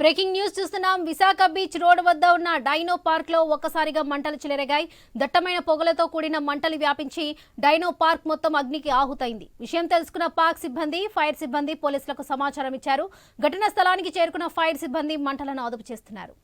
Breaking news చూస్తున్నాం. Visakha beach road వద్ద ఉన్న డైనో పార్క్లో ఒక్కసారిగా మంటలు చెలరేగాయి. దట్టమైన పొగలతో కూడిన మంటలు వ్యాపించి డైనో పార్క్ మొత్తం అగ్నికి ఆహుతైంది. విషయం తెలుసుకున్న పార్క్ సిబ్బంది ఫైర్ సిబ్బంది పోలీసులకు సమాచారం ఇచ్చారు. ఘటనా స్థలానికి చేరుకున్న ఫైర్ సిబ్బంది మంటలను అదుపు చేస్తున్నారు.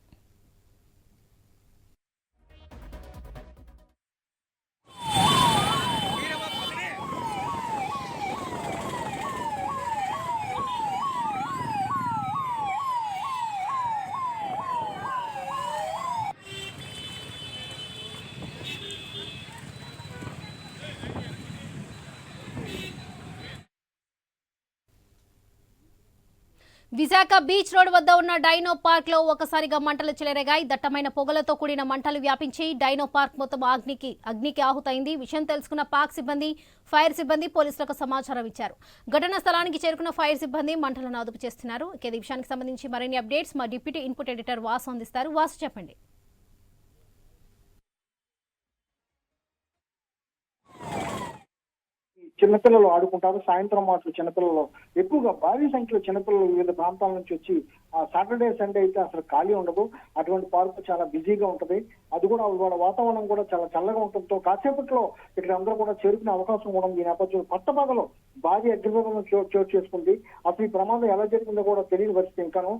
విశాఖ బీచ్ రోడ్ వద్ద ఉన్న డైనో పార్క్లో ఒకసారిగా మంటలు చెలరేగాయి. దట్టమైన పొగలతో కూడిన మంటలు వ్యాపించి డైనో పార్క్ మొత్తం అగ్నికి అగ్నికి ఆహుతైంది విషయం తెలుసుకున్న పార్క్ సిబ్బంది ఫైర్ సిబ్బంది పోలీసులకు సమాచారం ఇచ్చారు. ఘటనా స్థలానికి చేరుకున్న ఫైర్ సిబ్బంది మంటలను అదుపు చేస్తున్నారు. ఇక విషయానికి సంబంధించి మరిన్ని అప్డేట్స్ మా డిప్యూటీ ఇన్పుట్ ఎడిటర్ వాసు అందిస్తారు. వాసు చెప్పండి. చిన్నపిల్లలు ఆడుకుంటారు. సాయంత్రం మాటలు చిన్నపిల్లలు. ఎక్కువగా భారీ సంఖ్యలో చిన్నపిల్లలు వివిధ ప్రాంతాల నుంచి వచ్చి ఆ సాటర్డే సండే అయితే అసలు ఖాళీ ఉండదు. అటువంటి పార్కు చాలా బిజీగా ఉంటది. అది కూడా వాళ్ళ వాతావరణం కూడా చాలా చల్లగా ఉండటంతో కాసేపట్లో ఇక్కడ అందరూ కూడా చేరుకునే అవకాశం కూడా ఈ నేపథ్యంలో పట్టపగలు భారీ అగ్నిపర్వం చోటు చేసుకుంది. అసలు ఈ ప్రమాదం ఎలా జరిగిందో కూడా తెలియని పరిస్థితి. ఇంకాను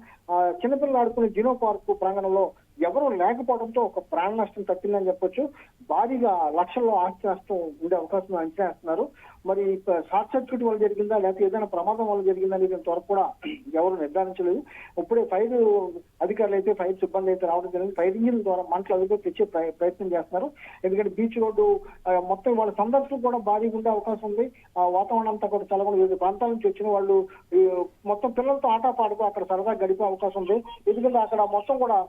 చిన్నపిల్లలు ఆడుకునే జినో పార్కు ప్రాంగణంలో ఎవరు లేకపోవడంతో ఒక ప్రాణ నష్టం తప్పిందని చెప్పొచ్చు. భారీగా లక్షల్లో ఆస్తి నష్టం ఉండే అవకాశం అంచనా వేస్తున్నారు. మరి షార్ట్ సర్క్యూట్ వల్ల జరిగిందా? లేకపోతే ఏదైనా ప్రమాదం వల్ల జరిగిందా అనేది ఇంతవరకు కూడా ఎవరు నిర్ధారించలేదు. ఇప్పుడే ఫైర్ అధికారులు అయితే ఫైర్ సిబ్బంది అయితే రావడం జరిగింది. ఫైర్ ఇంజిన్ ద్వారా మంటలు అదుపు తెచ్చే ప్రయత్నం చేస్తున్నారు. ఎందుకంటే బీచ్ రోడ్డు మొత్తం వాళ్ళ సందర్శకులు కూడా భారీగా ఉండే అవకాశం ఉంది. ఆ వాతావరణం అంతా కూడా చాలా వివిధ ప్రాంతాల నుంచి వచ్చిన వాళ్ళు మొత్తం పిల్లలతో ఆట పాడుతూ అక్కడ సరదా గడిపే అవకాశం ఉంది. ఎందుకంటే అక్కడ మొత్తం కూడా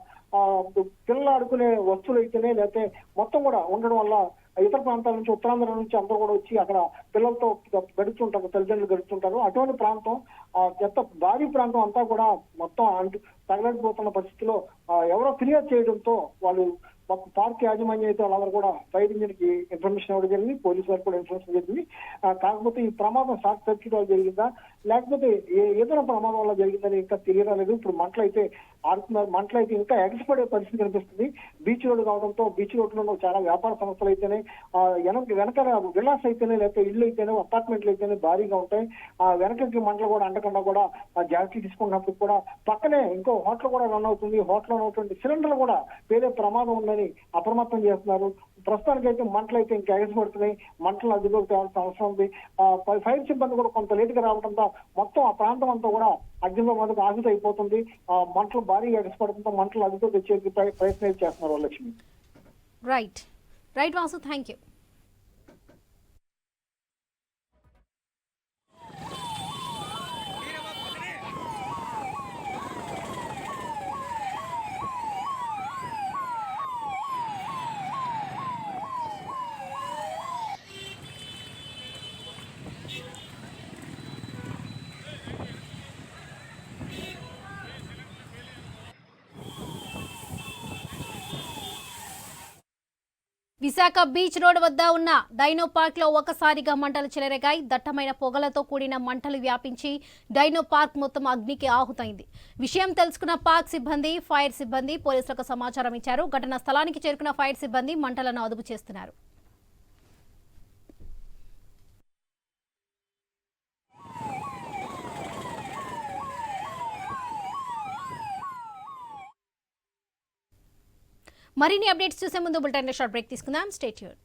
పిల్లలు ఆడుకునే వస్తువులు అయితేనే లేకపోతే మొత్తం కూడా ఉండడం వల్ల ఇతర ప్రాంతాల నుంచి ఉత్తరాంధ్ర నుంచి అందరూ కూడా వచ్చి అక్కడ పిల్లలతో గడుపుతుంటారు తల్లిదండ్రులు గడుపుతుంటారు. అటువంటి ప్రాంతం ఆ ఎంత భారీ ప్రాంతం అంతా కూడా మొత్తం అంటు తగలడిపోతున్న పరిస్థితిలో ఎవరో ఫిర్యాదు చేయడంతో వాళ్ళు పార్క్ యాజమాన్యం అయితే వాళ్ళందరూ కూడా ఫైర్ ఇంజిన్కి ఇన్ఫర్మేషన్ ఇవ్వడం జరిగింది. పోలీసు వారికి కూడా ఇన్ఫర్మేషన్ జరిగింది. కాకపోతే ఈ ప్రమాదం షార్ట్ సర్క్యూట్ వల్ల జరిగిందా? లేకపోతే ఏ- ఏదైనా ప్రమాదం వల్ల జరిగిందని ఇంకా తెలియరాలేదు ఇప్పుడు మంటలు అయితే ఆడుతున్నారు. మంటలు అయితే ఇంకా ఎగసిపడే పరిస్థితి కనిపిస్తుంది. బీచ్ కావడంతో బీచ్ రోడ్లలో చాలా వ్యాపార సంస్థలు అయితేనే ఆ, వెనక వెనక విలాస్ అయితేనే లేకపోతే ఇల్లు అయితేనే అపార్ట్మెంట్లు అయితేనే భారీగా ఉంటాయి. ఆ వెనకకి మంటలు కూడా అంటకుండా కూడా ఆ జాగ్రత్తలు తీసుకున్నప్పుడు కూడా పక్కనే ఇంకో హోటల్ కూడా రన్ అవుతుంది. హోటల్ ఉన్నటువంటి సిలిండర్లు కూడా వేరే ప్రమాదం ఉందని అప్రమత్తం చేస్తున్నారు. ప్రస్తుతానికి అయితే మంటలు అయితే ఇంకా ఎగసిపడుతున్నాయి. మంటలు అదుపులోకి తేవాల్సిన అవసరం ఉంది. ఫైర్ సిబ్బంది కూడా కొంత లేటుగా రావడంతో మొత్తం ఆ ప్రాంతం అంతా కూడా అగ్నిలో మనకు ఆహుతి అయిపోతుంది. ఆ మంటలు భారీగా ఎగసిపడుతుందో మంటలు అదుపులోకి తెచ్చేందుకు ప్రయత్నం చేస్తున్నారు Lakshmi right right Vasu thank you Visakha beach road వద్ద ఉన్న డైనో పార్క్లో ఒకసారిగా మంటలు చెలరేగాయి. దట్టమైన పొగలతో కూడిన మంటలు వ్యాపించి డైనో పార్క్ మొత్తం అగ్నికి ఆహుతైంది. విషయం తెలుసుకున్న పార్క్ సిబ్బంది ఫైర్ సిబ్బంది పోలీసులకు సమాచారం ఇచ్చారు. ఘటనా స్థలానికి చేరుకున్న ఫైర్ సిబ్బంది మంటలను అదుపు చేస్తున్నారు. మరిన్ని అప్డేట్స్ చూసే ముందు బులెటిన్ షార్ట్ బ్రేక్ తీసుకుందాం. స్టేట్యూడ్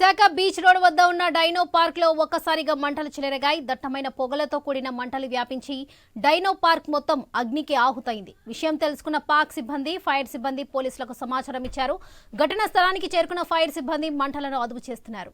విశాఖ బీచ్ రోడ్ వద్ద ఉన్న డైనో పార్క్లో ఒక్కసారిగా మంటలు చెలరగాయి. దట్టమైన పొగలతో కూడిన మంటలు వ్యాపించి డైనో పార్క్ మొత్తం అగ్నికి ఆహుతైంది విషయం తెలుసుకున్న పార్క్ సిబ్బంది ఫైర్ సిబ్బంది పోలీసులకు సమాచారం ఇచ్చారు. ఘటనా స్థలానికి చేరుకున్న ఫైర్ సిబ్బంది మంటలను అదుపు చేస్తున్నారు.